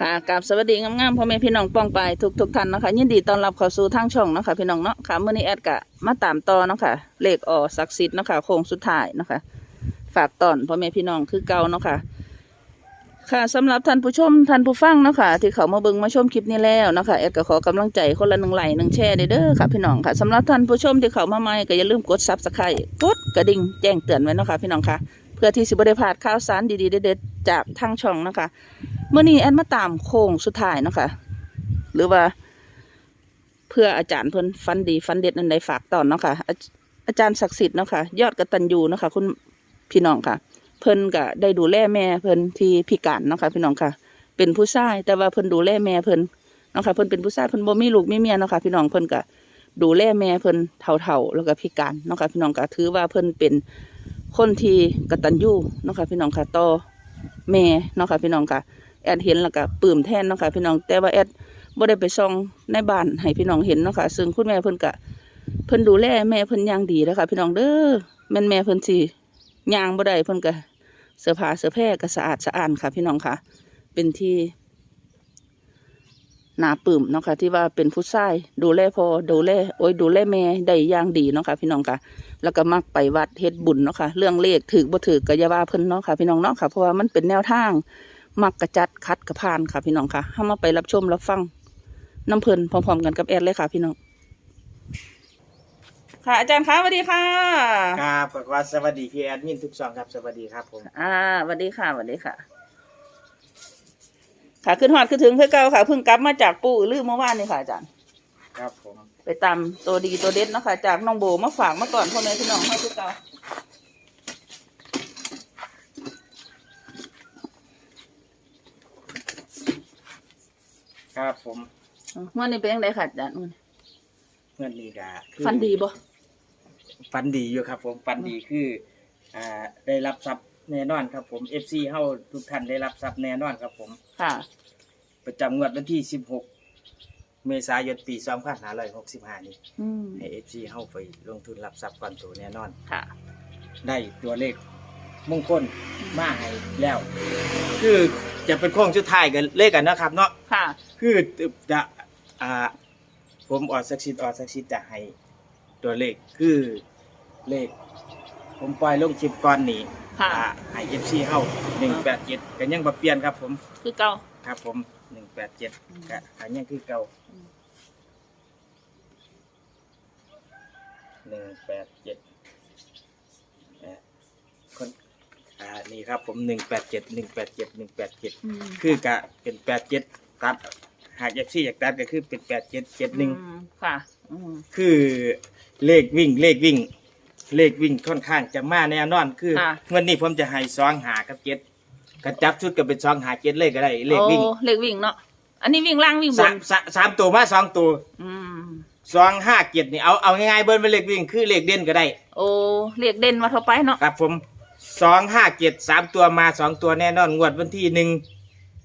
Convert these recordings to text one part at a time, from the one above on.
ค่ะกราบสวัสดีงามๆพ่อแม่พี่น้องป้องไปทุกทุกๆท่านนะคะยินดีต้อนรับเข้าสู่ทางช่องนะคะพี่น้องเนาะค่ะเมื่อนี้แอดกะมาตามต่อเนาะค่ะเลขออศักดิ์สิทธิ์เนาะค่ะโค้งสุดท้ายเนาะค่ะฝากตอนพ่อแม่พี่น้องคือเก่าเนาะค่ะค่ะสำหรับท่านผู้ชมท่านผู้ฟังเนาะค่ะที่เขามาเบิ่งมาชมคลิปนี้แล้วเนาะค่ะแอดก็ขอกำลังใจคนละหนึ่งไลค์หนึ่งแชร์เด้อค่ะพี่น้องค่ะสำหรับท่านผู้ชมที่เขามาใหม่ก็อย่าลืมกดซับสไครต์กดกระดิ่งแจ้งเตือนไว้เนาะค่ะพี่น้องค่ะ เพื่อที่สิบได้พลาดข่าวสารดีๆเด็ดๆจากทางช่องนะคะเมื่อนี้แอดมาตามโค้งสุดท้ายนะคะหรือว่า เพื่ออาจารย์เพิ่นฟันดีฟันเด็ดนันใดฝากตอนเนาะค่ะอาอาจารย์ศักดิ์สิทธิ์เนาะค่ะยอดกระตัญญูเนาะค่ะคุณพี่น้องค่ะ เพิ่นก็ได้ดูแลแม่เพิ่นที่พิการเนาะค่ะพี่น้องค่ะ เป็นผู้ชายแต่ว่าเพิ่นดูแลแม่เพิ่นเนาะค่ะเพิ่นเป็นผู้ชายเพิ่นบ่มีลูกมีเมียเนาะค่ะพี่น้องเพิ่นก็ดูแลแม่เพิ่นเฒ่าๆแล้วก็พิการเนาะค่ะพี่น้องก็ถือว่าเพิ่นเป็น คนที่กตัญญูเนาะค่ะพี่น้องค่ะต่อแม่เนาะค่ะพี่น้องค่ะ แอดเห็นแล้วก็ปลื้มแทนเนาะค่ะพี่น้อง แต่ว่าแอดบ่ได้ไปส่องในบ้านให้พี่น้องเห็นเนาะค่ะซึ่งคุณแม่เพิ่นก็เพิ่นดูแลแม่เพิ่นอย่างดีแล้วค่ะพี่น้องเด้อแม่แม่เพิ่นสิย่างบ่ได้เพิ่นก็เสื้อผ้าเสื้อแพร่ก็สะอาดสะอ้านค่ะ พี่น้องค่ะ เป็นที่ นาปลื้มเนาะค่ะที่ว่าเป็นผู้ชายดูแลพอดูแลโอ้ยดูแลแม่ได้อย่างดีเนาะค่ะพี่น้องค่ะแล้วก็มักไปวัดเฮ็ดบุญเนาะค่ะเรื่องเลขถือบ่ถือก็อย่าว่าเพิ่นเนาะค่ะพี่น้องเนาะค่ะเพราะว่ามันเป็นแนวทางมักกระจัดคัดกระพานค่ะพี่น้องค่ะเฮามาไปรับชมรับฟังน้ำเพิ่นพร้อมๆกันกับแอดเลยค่ะพี่น้อง ค่ะ อาจารย์คะสวัสดีค่ะ ครับขอสวัสดีพี่แอดมินทุกสองครับสวัสดีครับผม อ่าสวัสดีค่ะสวัสดีค่ะ ค่ะขึ้นฮอดขึ้นถึงเพื่อเก่าค่ะเพิ่งกลับมาจากปู่อือลือเมื่อวานนี่ค่ะอาจารย์ครับผมไปตามตัวดีตัวเด็ดเนาะค่ะจากน้องโบมาฝากมาก่อนพ่อแม่พี่น้องให้คือเก่าครับผมอืมเมื่อนี้เป็นยังไงค่ะอาจารย์มื้อนี้เงินดีกาคือฟันดีบ่ฟันดีอยู่ครับ ผมฟันดีคืออ่าได้รับทรัพย์ แน่นอนครับผม FC เฮาทุกท่านได้รับทรัพย์แน่นอนครับผม ค่ะ ประจำงวดวันที่ 16 เมษายนปี2565 นี้ อืมให้ FC เฮาไปลงทุนรับทรัพย์ก่อนตัวแน่นอน ค่ะ ได้ตัวเลขมงคลมาให้แล้ว คือจะเป็นโค้งสุดท้ายกันเลขกันนะครับ เนาะค่ะ คือจะอ่าผมออดสักชิดออดสักชิดจะให้ตัวเลขคือเลข ผมปล่อยลงคลิปก่อนนี้ค่ะ อ่าให้เอฟซีเฮาหนึ่งแปดเจ็ดกันยังบ่เปลี่ยนครับผมคือเก่า ครับผมหนึ่งแปดเจ็ดอืมกันยังคือเก่าอืมหนึ่งแปดเจ็ดคนอ่านี่ครับผมหนึ่งแปดเจ็ดหนึ่งแปดเจ็ดหนึ่งแปดเจ็ด อืมคือกะเป็นแปดเจ็ดตัดหากเอฟซีอยากตัดก็คือเป็นแปดเจ็ดเจ็ดหนึ่งอืมค่ะ อืมคือเลขวิ่งเลขวิ่ง เลขวิ่งค่อนข้างจะมาแน่นอนคือค่ะ วันนี้ผมจะให้ซองหากับเจ็ดกระจับชุดก็เป็นซองหาเจ็ดเลขก็ได้เลขวิ่งโอ้เลขวิ่งเนาะอันนี้วิ่งล่างวิ่งบสานมสามสามตัวมาสองตัวอืมซองห้าเจ็ดนี่เอาเอาง่ายๆเบิ้ลเป็นเลขวิ่งคือเลขเด่นก็ได้ โอ้เลขเด่นมาเท่าไปเนาะครับผมสองห้าเจ็ดสามตัวมาสองตัวแน่นอน งวดวันที่หนึ่ง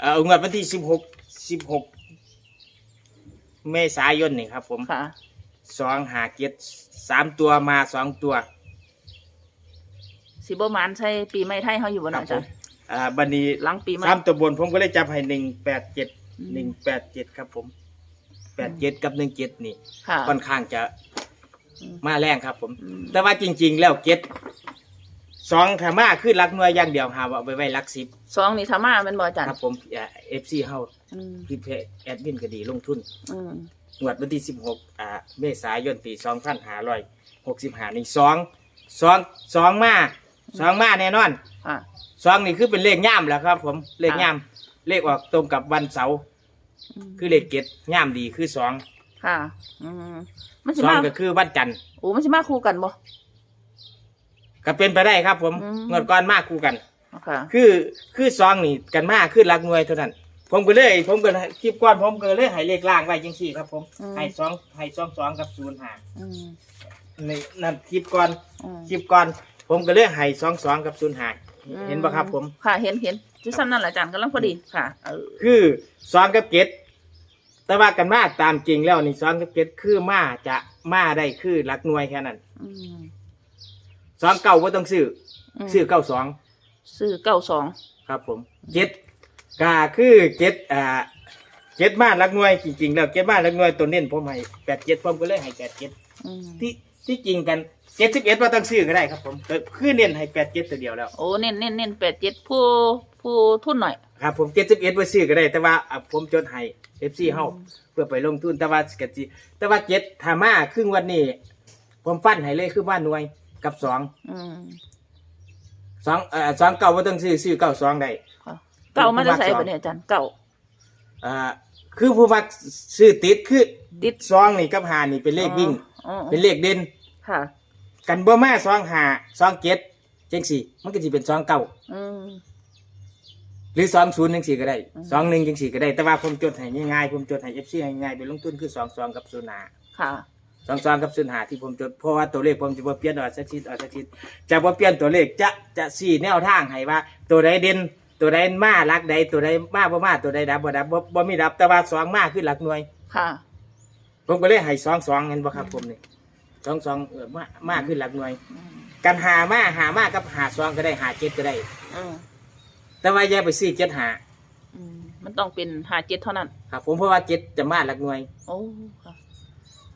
เอ่องวดวันที่สิบหกสิบหกเมษายนนี่ครับผม ค่ะ สองหาเจ็ดสามตัวมาสองตัวสิบมานใช่ปีใหม่ไทยเขาอยู่บนครับอาผจามรย์อ่าบันนี้หลังปีใหม่สามตัวบนผมก็เลยจับให้หนึ่งแปดเจ็ดอืมหนึ่งแปดเจ็ดครับผมแปดเจ็ดกับหนึ่งเจ็ดนี่ค่ะค่อนข้างจะอืมมาแรงครับผมอืมแต่ว่าจริง ๆ แล้วเจ็ดสองขามาคือรักหน่วยอย่างเดียวหาว่าเอาไปไว้รักสิบสองนี่ธรรมะแมันบ่อาจารย์ครับผมเอฟซีเฮาอืมพี่เพแอดมินก็ดีลงทุนอืม งวดวันที่สิบหกอ่าเมษายนปีสองพันห้าร้อยหกสิบห้านี่สองสองสองมาสองมาแน่นอนค่ะ สองนี่คือเป็นเลขย่ามแหล้วครับ ผมเลขย่ามเลขออกตรงกับวันเสาร์มคือเลขเกตย่ามดีคือสองค่ะอืมมันสิสองมาก็คือวันจันทร์โอ้มันสิมาคู่กันบ่ ก็เป็นไปได้ครับ ผมอืมเงินก้อนมากคู่กัน ค่ะ คือคือสองนี่กันมากคือหลักหน่วยเท่านั้น ผมก็เลยผมก็คลิปก้อนผมก็เลยให้เลขล่างไว้จังสี่ครับผมอืม ให้สองให้สองสองกับศูนย์ห้าอืมในนั่นคลิปก้อนอืมคลิปก้อน ผมก็เลยให้สองสองกับศูนย์ห้าเห็นปะครับผม ค่ะเห็นเห็นจุดซ้ำนั่นแหละอาจารย์กำลังพอดีค่ะเออคือสองกับเกตแต่ว่ากันมาตามจริงแล้วนี่สองกับเกตคือมาจะมาได้คือหลักหน่วยแค่นั้นอืมสองเก้าว่าต้องซื้ออมซื้อเก้าสองซื้อเก้าสองครับผมเจ็ด ก็คือเจ็ดอ่าเจ็ดมาลักหน่วยจริงๆแล้วเจ็ดมาลักหน่วยตัวเน้นผมให้แปดเจ็ดผมก็เลยให้แปดเจ็ดอืมที่ที่จริงกันเจ็ดสิบเอ็ดว่าต้องซื้อก็ได้ครับผมแต่คือเน้นให้แปดเจ็ดตัวเดียวแล้ว โอ้เน้นเน้นเน้นแปดเจ็ดผู้ผู้ทุนหน่อย ครับผมเจ็ดสิบเอ็ดว่าซื้อก็ได้ แต่ว่าอะผมจดให้เอฟซีเฮาเพื่อไปลงทุนแต่ว่ากะจิแต่ว่าเจ็ดถามาครึ่งวันนี้ ผมฟันให้เลยคือว่าหน่วยกับสองอืมสองเอ่อสองเก่าว่าต้องซื้อซื้อเก้าสองได้ค่ะ เก่ามาได้ใส่ปะเนี่ยอาจารย์เก่าอ่าคือผู้มักซื้อติดคือติดซองนี่กับหานี่เป็นเลขวิ่ง อ๋ออ๋อเป็นเลขเด่นค่ะ กันบ่มาซองหาซองเจ็ดจังสี่ มันก็สิเป็นซองเก้าอืม หรือซองศูนย์จังสี่ก็ได้อืม ซองหนึ่งจังสี่ก็ได้แต่ว่าผมจดให้ง่ายๆผมจดให้เอฟซีให้ง่ายๆเป็นลงทุนคือสองซองกับศูนย์หา ค่ะ สองซองกับศูนย์หาที่ผมจดเพราะว่าตัวเลขผมจะบ่เปลี่ยนออกสักชิดออกสักชิดจะบ่เปลี่ยนตัวเลขจะจะสี่แนวทางให้ว่า ตัวใดเด่น ตัวใดมาลักใดตัวใดมาบ่มาตัวใดดับบ่ดับบ่บ่มีดับแต่ว่าสองมาคือหลักหน่วย ค่ะ ผมก็เลยให้สองสองเห็นบ่ครับผมนี่สองสองเออมามาขึ้นหลักหน่วย อืมกันหามาหามากับหาสองก็ได้หาเจ็ดก็ได้ อืมแต่ว่าอย่าไปซื้อเจ็ดหาอืมมันต้องเป็นหาเจ็ดเท่านั้น ครับ ผมเพราะว่าเจ็ดจะมาหลักหน่วย โอ้ค่ะ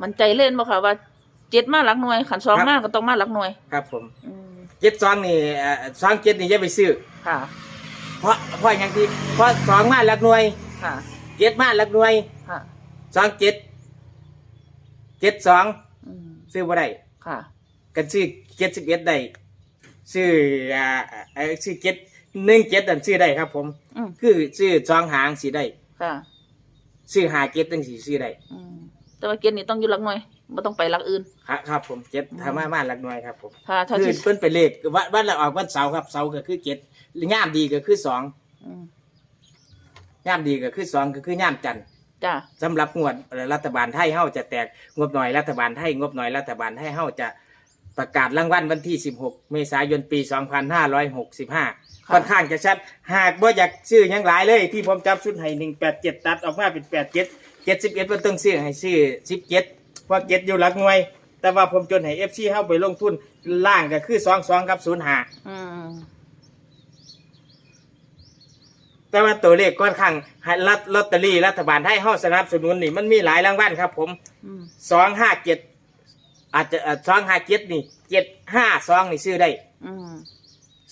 มันใจเล่นบ่ค่ะว่าเจ็ดมาหลักหน่วยขันสองครับ มาก็ต้องมาหลักหน่วย ครับ ผมอืมเจ็ดสองนี่เอ่อสองเจ็ดนี่อย่าไปซื้อ ค่ะ เพราะเพราะอย่างที่เพราะสองมาหลักหน่วยค่ะ เจ็ดมาหลักหน่วยค่ะ สองเจ็ดเจ็ดสองอืมซื้อบ่ได้ค่ะ กันซื้อเจ็ดสิบเอ็ดได้ซื้ออ่าเอ่อซื้อเจ็ดหนึ่งเจ็ดดันซื้อได้ครับ ผม อืมคือซื้อสองหางสีได้ค่ะ ซื้อหาเจ็ดตั้งสี่ซื้อได้อืมแต่ว่าเกียรนี่ต้องอยู่หลักหน่วยไม่ต้องไปหลักอื่น ครับครับผมเจ็ดอืมทำมามาหลักหน่วยครับผม ถ้าถ้าคือที่เพิ่นไปเลขวันวันละออกวันเสาร์ครับเสาร์ก็คือเจ็ด ย่ามดีก็คือสองอืมย่ามดีก็คือสองก็คือย่ามจันทร์จ้าสำหรับงวดรัฐบาลไทยเฮาจะแตกงบหน่อยรัฐบาลไทยงบหน่อยรัฐบาลไทยเฮาจะประกาศรางวัลวันที่ 16 เมษายนปี 2565 ค่อนข้างจะชัด หากบ่อยากซื้อหยังหลายเลย ที่ผมจับชุดให้187 ตัดออกมาเป็น 87 71บ่ต้องซื้อให้ซื้อ 17เพราะ7อยู่หลักหน่วย แต่ว่าผมจนให้ FC เฮาไปลงทุนล่างก็คือ22กับ05 อืม แต่ว่าตัวเลขค่อนข้างให้รัฐลอตเตอรี่รัฐบาลไทยเฮาสนับสนุนนี่มันมีหลายรางวัลครับผมอืมสองห้าเจ็ดอาจจะสองห้าเจ็ดนี่เจ็ดห้าสองนี่ซื้อได้อืม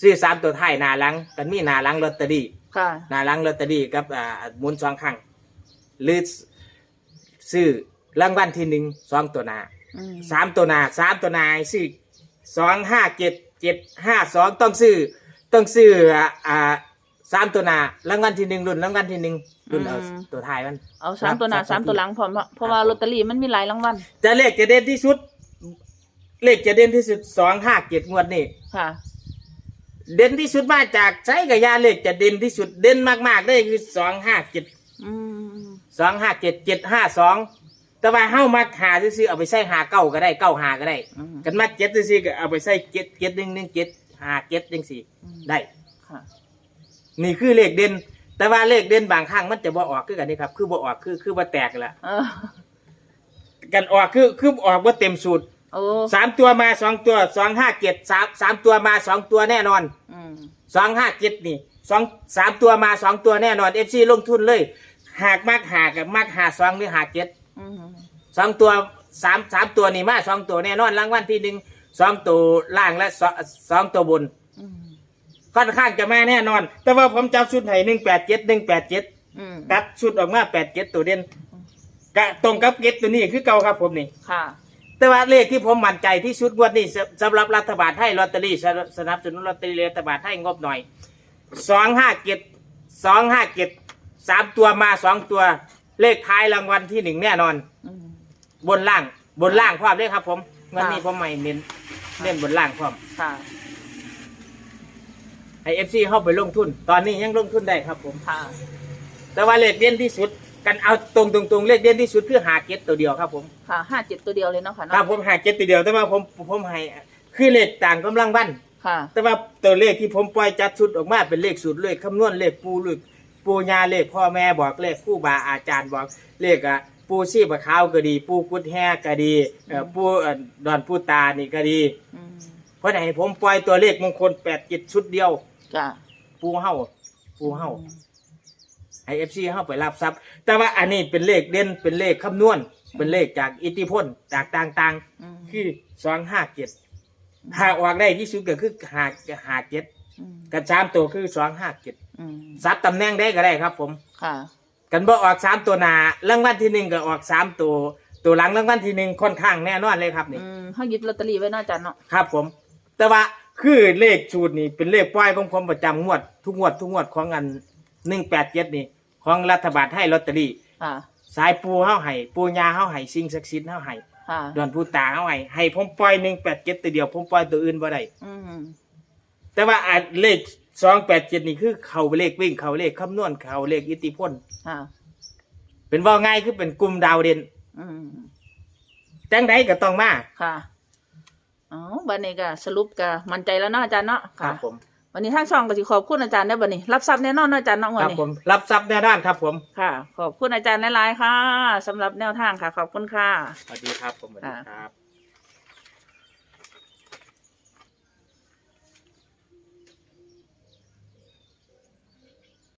ซื้อสามตัวท้ายหนาหลังกันมีหนาหลังลอตเตอรี่ค่ะหนาหลังลอตเตอรี่กับอ่าหมุนสองครั้งหรือซื้อรางวัลที่หนึ่งสองตัวหนาอืมสามตัวหนาสามตัวหนาให้ซื้อสองห้าเจ็ดเจ็ดห้าสองต้องซื้อต้องซื้ออ่าอ่า สามตัวหนารางวัลที่หนึ่งรุ่นรางวัลที่หนึ่งรุ่นเอาตัวท้ายมัน เอาสามตัวหน้าครับสามตัวหลังพร้อมเพราะเพราะว่าครับลอตเตอรี่มันมีหลายรางวัลจะเลขจะเด่นที่สุด เลขจะเด่นที่สุดสองห้าเจ็ดงวดนี่ค่ะ เด่นที่สุดมาจากใช้กับยาเลขจะเด่นที่สุดเด่นมากๆได้คือสองห้าเจ็ดอืมสองห้าเจ็ดเจ็ดห้าสองแต่ว่าเฮ้ามาหาซื้อๆเอาไปใส่หาเก้าก็ได้เก้าหาก็ได้ อืมกันมาเจ็ดซื้อๆก็เอาไปใส่เจ็ดเจ็ดหนึ่งหนึ่งเจ็ดหาเจ็ดหนึ่งสี่ได้ ค่ะ นี่คือเลขเด่น แต่ว่าเลขเด่นบางครั้งมันจะบ่ออกคือกันนี่ครับ คือบ่ออกคือคือบ่แตกละเออกันออกคือคือออกบ่เต็มสูตรโอ้สามตัวมาสองตัวสองห้าเจ็ดสามสามตัวมาสองตัวแน่นอนอืมสองห้าเจ็ดนี่สองสามตัวมาสองตัวแน่นอนเอฟซีลงทุนเลย หากมากหากับมากหาสองหรือหาเจ็ดอืมสองตัวสามสามตัวนี่มาสองตัวแน่นอนรางวัลที่หนึ่งสองตัวล่างและสองสองตัวบนอืม ค่อนข้างจะมาแน่นอน แต่ว่าผมจับชุดให้หนึ่งแปดเจ็ดหนึ่งแปดเจ็ดอืมตัดชุดออกมาแปดเจ็ดตัวเด่นกะตรงกับเจ็ดตัวนี้คือเก่าครับผมนี่ ค่ะ แต่ว่าเลขที่ผมมั่นใจที่สุดงวดนี้สสำหรับรัฐบาลให้ลอตเตอรี่สนับสนับสนุนลอตเตอรี่รัฐบาลให้งบหน่อยสองห้าเจ็ดสองห้าเจ็ดสามตัวมาสองตัวเลขท้ายรางวัลที่หนึ่งแน่นอน อืม บนล่างบนล่างพร้อมด้วยครับ ผมวันนี้ค่ะผมไม่เน้นเน้นบนล่างพร้อม ค่ะ ให้เอฟซีเข้าไปลงทุน ตอนนี้ยังลงทุนได้ครับผม ค่ะ แต่ว่าเลขเด่นที่สุด กันเอาตรงตรงตรงๆเลขเด่นที่สุดคือหาเก็ตตัวเดียวครับผมค่ะห้าเจ็ดตัวเดียวเลยเนาะค่ะครัเนาะบผมหาเก็ตตัวเดียวแต่ว่าผมผมให้คือเลขต่างกำลังวัน ค่ะ แต่ว่าตัวเลขที่ผมปล่อยจัดชุดออกมาเป็นเลขสูตรเลขคำนวณเลขปูเลขปูญาเลขพ่อแม่บอกเลขผู้บาอาจารย์บอกเลขอะปูชีพขาวก็ดี ปูกุดแห่ก็ดีเอ่อปูเอ่อดอนปูตานี่ก็ดี อืม เพราะไหนผมปล่อยตัวเลขมงคลแปดจิตชุดเดียว จ้ะปูเฮาปูเฮาให้เอฟซีเข้าไปรับทรัพย์ แต่ว่าอันนี้เป็นเลขเด่นเป็นเลขคำนวณ เป็นเลขจากอิทธิพลจากต่างอืมๆ คือสองห้าเจ็ดหากออกได้ที่สุดก็คือหากหาเจ็ดอืมกันสามตัวคือสองห้าเจ็ดอืมซับตำแหน่งได้ก็ได้ครับผม ค่ะ กันบ่ออกสามตัวหนารางวัลที่หนึ่งก็ออกสามตัว ตัวหลังรางวัลที่หนึ่งค่อนข้างแน่นอนเลยครับนี่ อืมเขาหยิบลอตเตอรี่ไว้เนาะอาจารย์เนาะ ครับผม แต่ว่า คือเลขสูตรนี่เป็นเลขปล่อยของผมประจำงวด ทุกงวดทุกงวดของอันหนึ่งแปดเจ็ดนี่ ของรัฐบาลให้ลอตเตอรี่ ค่ะ สายปูเฮาให้ปูยาเฮาให้สิ่งศักดิ์สิทธิ์เฮาให้ค่ะดอนผู้ตาเฮาให้ให้ผมปล่อยหนึ่งแปดเจ็ดตัวเดียวผมปล่อยตัวอื่นบ่ได้อืมแต่ว่าอันเลขสองแปดเจ็ดนี่คือเขาเลขวิ่งเขาเลขคำนวณเขาเลขอิทธิพลค่ะ เป็นว่าง่ายคือเป็นกลุ่มดาวเด่นอืมจังใดก็ต้องมาค่ะ อ๋อบันนี้ก็สรุปก็มั่นใจแล้วเนาะอาจารย์เนาะครัค่ะ บผมวันนี้ทางช่องก็สิขอบคุณอาจารย์ได้อบัดนี้ รับทรัพย์แน่นอนเนาะอาจารย์เนาะควันรับนี้ ผม รับทรัพย์แน่นอนครับผมค่ะ ขอบคุณอาจารย์หลายๆค่ะสำหรับแนวทางค่ะ ขอบคุณค่ะ สวัสดีครับผมสวัสดีครับ